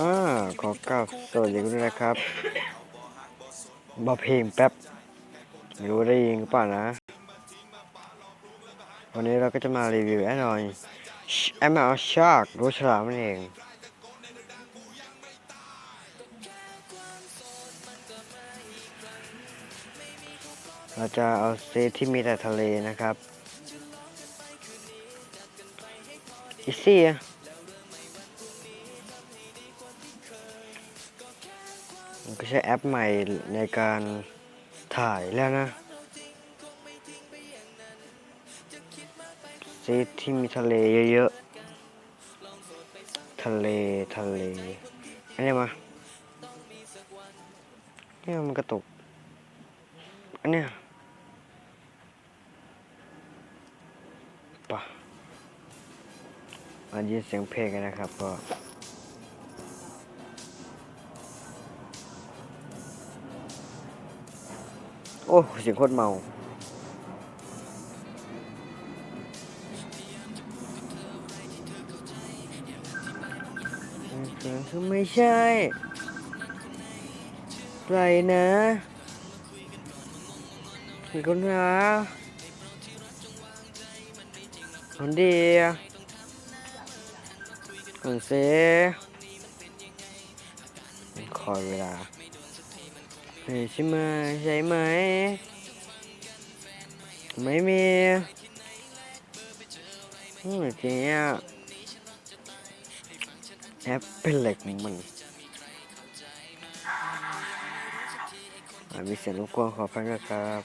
อ่าขอกราบสวัสดีคุณด้วยนะครับบาเพลงแป๊บไม่รู้ได้ยินหรือเปล่านะ วันนี้เราก็จะมารีวิวแอนนอยแอมเอาชาร์กรู้ฉลามนั่นเองเราจะเอาเซตที่มีแต่ทะเลนะครับ อีซี่อะ มันก็ใช้แอปใหม่ในการถ่ายแล้วนะซตที่มีทะเลเยอะๆ ทะเลทะเลอันนี้มาเนี่ยมันกระตุก อันเนี้ยปะมายินเสียงเพลงกันนะครับก็ โอ้เสียงโคตรเมา คือไม่ใช่ไรนะมีคนหาคนดีคนเซคอยเวลา เฮ้ยใช่ไหมใช่ไหม ไม่มีอืมจริงอะแอปเป็นเหล็กมันมีเสียงรบกวนขอฟังด้วยครับ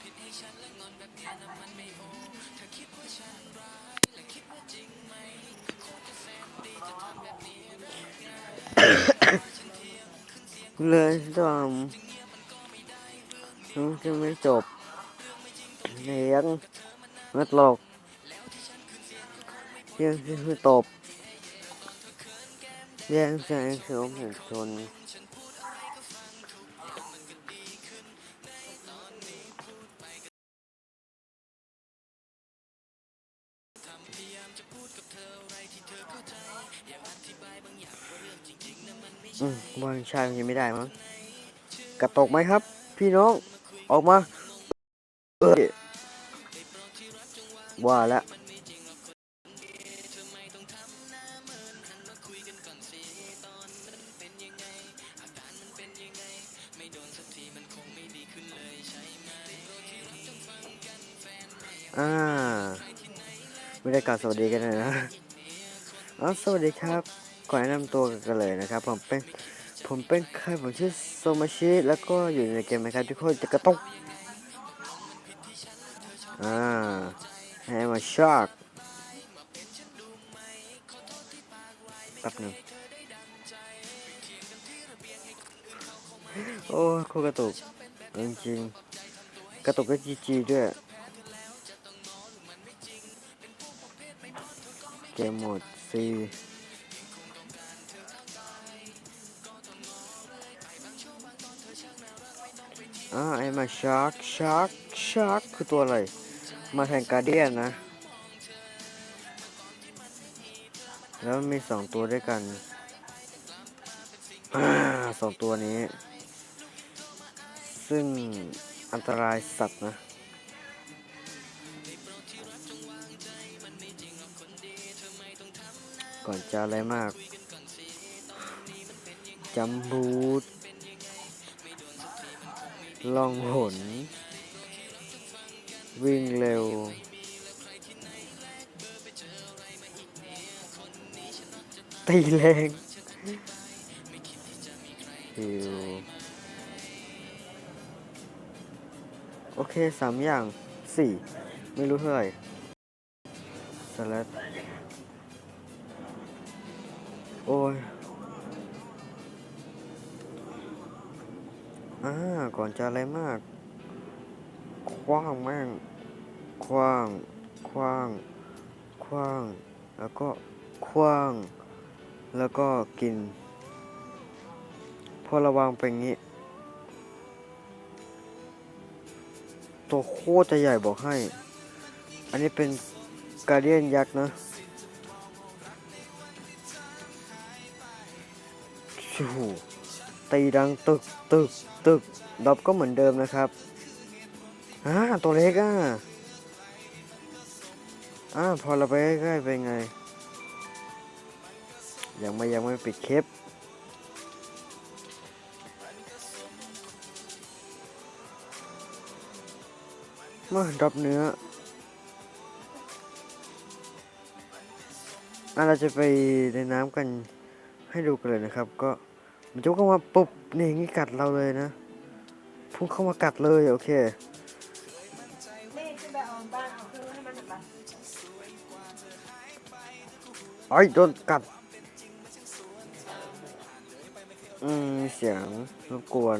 เลยตอ มมันจะไม่จบเลี้ยงมัดหลอกยังคือตบแย่งแสงเขียวเหมือนชนอืมวางชายมันยังไม่ได้มั้งกระตกไหมครับ พี่น้อง ออกมาเอ้ยว่าแล้วอ่าไม่ได้กล่าวสวัสดีกันเลยนะอ๋อสวัสดีครับ ขอแนะนำตัวกันเลยนะครับ ผมเป็น ผมเป็นใครผมชื่อโซมาชิ แล้วก็อยู่ในเกมไหมครับทุกคนจะกระตุกอ่าให้มาชาร์กแป๊บหนึงโอ้โคกระตุกจริงๆกระตุกก็จีจีด้วยเกมหมดซี อ่าไอ้มาชาร์กชาร์กชาร์กคือตัวอะไร มาแทนกาเดียนนะ แล้วมีสองตัวด้วยกันอสองตัวนี้ ซึ่งอันตรายสัตว์นะก่อนจะอะไรมากจำบูด ล่องหน วิ่งเร็ว ตีแรงฮิวโอเคสามอย่างสี่ไม่รู้เท่าไหร่สลัดโอ้ย อ่าก่อนจะอะไรมาก คว้างแม่ง คว้าง คว้าง คว้าง แล้วก็คว้าง แล้วก็กิน พอระวังไปงี้ ตัวโคตรจะใหญ่บอกให้ อันนี้เป็นกาเดียนยักษ์นะชชู ตีดังตึกตึกตึกดอบก็เหมือนเดิมนะครับอ่าตัวเล็กอะอ่าพอเราไปใกล้ๆไปไง ยังไม่ยังไม่ปิดคลิปมาดรอปเนื้ออะเราจะไปในน้ำกันให้ดูกันเลยนะครับก็ มันจะเข้ามาปุ๊บนี่อย่างงี้กัดเราเลยนะพุ่งเข้ามากัดเลยโอเคแม่ขึ้นไปเอาบ้านเอาเครื่องให้มันหน่อยปะไอ้ยโดนกัด อืมมีเสียงรบกวน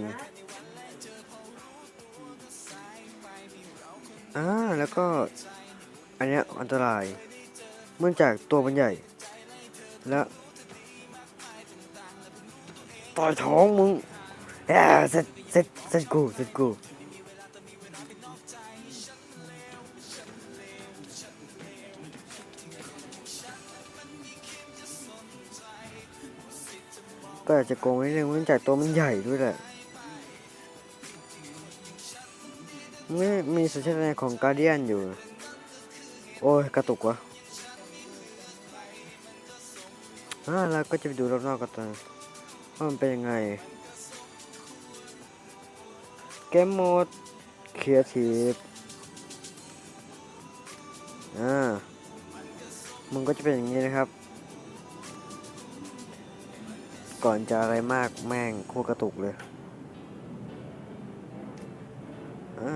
อ่าแล้วก็ อันเนี้ยอันตรายเนื่องจากตัวมันใหญ่ แล้ว ต่อยท้องมึงแอะเสร็จเสร็จเสร็จกูเสร็จกูก็อาจจะโกงนิดนึงเนื่องจากตัวมันใหญ่ด้วยแหละไม่มีสัญชาตญาณของการเดียนอยู่ โอ้ย กระตุกวะอ่าเราก็จะไปดูรอบนอกกันต่อ ว่ามันเป็นยังไง เกมโหมดเครีเอทีฟอ่ามันก็จะเป็นอย่างนี้นะครับ ก่อนจะอะไรมากแม่งโคตรกระตุกเลย อ่า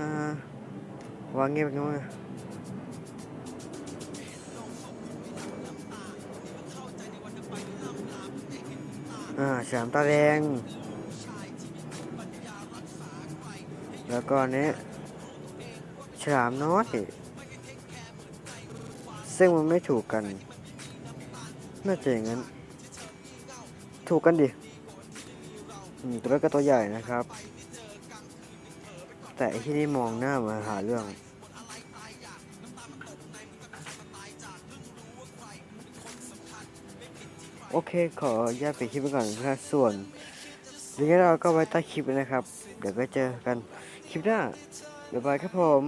วางเงียบกันมั้ง อ่าฉลามตาแดง แล้วก็อันนี้ฉลามน้อย ซึ่งมันไม่ถูกกัน น่าจะอย่างนั้น ถูกกันดิตัวเล็กก็ตัวใหญ่นะครับ แต่ที่นี่มองหน้ามาหาเรื่อง โอเคขอญาตไปคลิปไปก่อนนะครับส่วนยังไงเราก็ไว้ใต้คลิปนะครับ เดี๋ยวก็เจอกันคลิปหน้าบ๊ายบายครับผม